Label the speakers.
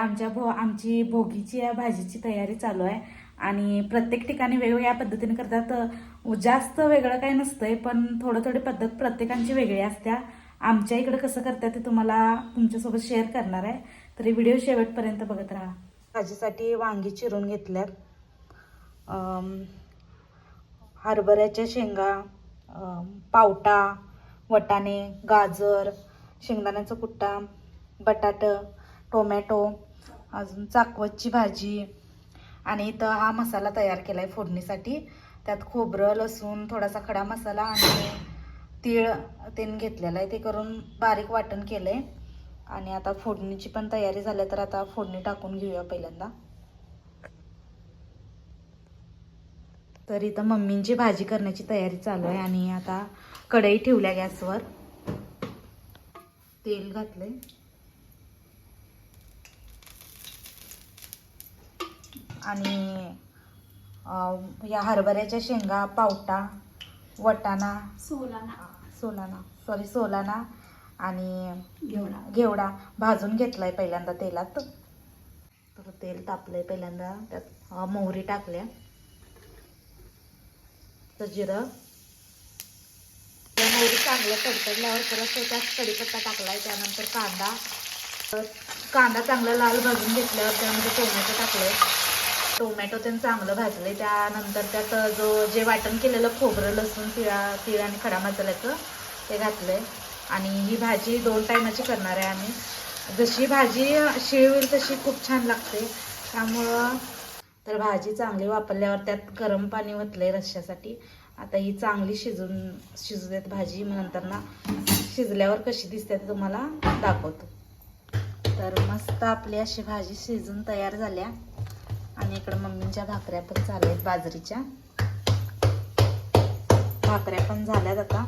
Speaker 1: आमच्या भो आमची भोगीची या भाजीची तयारी चालू आहे. आणि प्रत्येक ठिकाणी वेगवेगळ्या पद्धतीने करतात. जास्त वेगळं काही नसतंय पण थोडं थोडी पद्धत प्रत्येकांची वेगळी असत्या. आमच्या इकडे कसं करतात ते तुम्हाला तुमच्यासोबत शेअर करणार आहे. तरी व्हिडिओ शेवटपर्यंत बघत राहा. भाजीसाठी वांगी चिरून घेतल्यात. हरभऱ्याच्या शेंगा पावटा वटाणे गाजर शेंगदाण्याचा कुट्टा बटाट टोमॅटो अजून चाकवतची भाजी. आणि इथं हा मसाला तयार केला आहे फोडणीसाठी. त्यात खोबरं लसूण थोडासा खडा मसाला आणि तीळ तेन घेतलेलं आहे. ते करून बारीक वाटण केलं आहे आणि आता फोडणीची पण तयारी झाली तर आता फोडणी टाकून घेऊया पहिल्यांदा. तर इथं मम्मींची भाजी करण्याची तयारी चालू आहे आणि आता कढई ठेवल्या गॅसवर. तेल घातलं आहे आणि या हरभऱ्याच्या शेंगा पावटा वटाणा
Speaker 2: सोलाना.
Speaker 1: सोलाना. सॉरी सोलाना आणि
Speaker 2: घेवडा.
Speaker 1: घेवडा. भाजून घेतलाय पहिल्यांदा तेलात. तर तेल तापलंय पहिल्यांदा. त्यात मोहरी टाकल्या. तर जिरं. त्या मोहरी चांगल्या तडतडल्यावर परत त्यात कढीपत्ता टाकलाय. त्यानंतर कांदा. कांदा चांगला लाल भाजून घेतल्यावर त्यामध्ये टोमॅटो टाकलंय. टोमॅटो त्यानं चांगलं भाजले त्यानंतर त्यात जो जे वाटण केलेलं खोबरं लसूण तिळा तिळ आणि खडा मसाल्याचं ते घातलंय. आणि ही भाजी दोन टायमाची करणार आहे आम्ही. जशी भाजी शिळ होईल तशी खूप छान लागते. त्यामुळं तर भाजी चांगली वापरल्यावर त्यात गरम पाणी ओतलंय रश्श्यासाठी. आता ही चांगली शिजून शिजू देत भाजी मग नंतर ना शिजल्यावर कशी दिसते ते तुम्हाला दाखवतो. तर मस्त आपली अशी भाजी शिजून तयार झाल्या. आणि इकडं मम्मींच्या भाकऱ्या पण झाल्या आहेत बाजरीच्या. भाकऱ्या पण झाल्यात आता.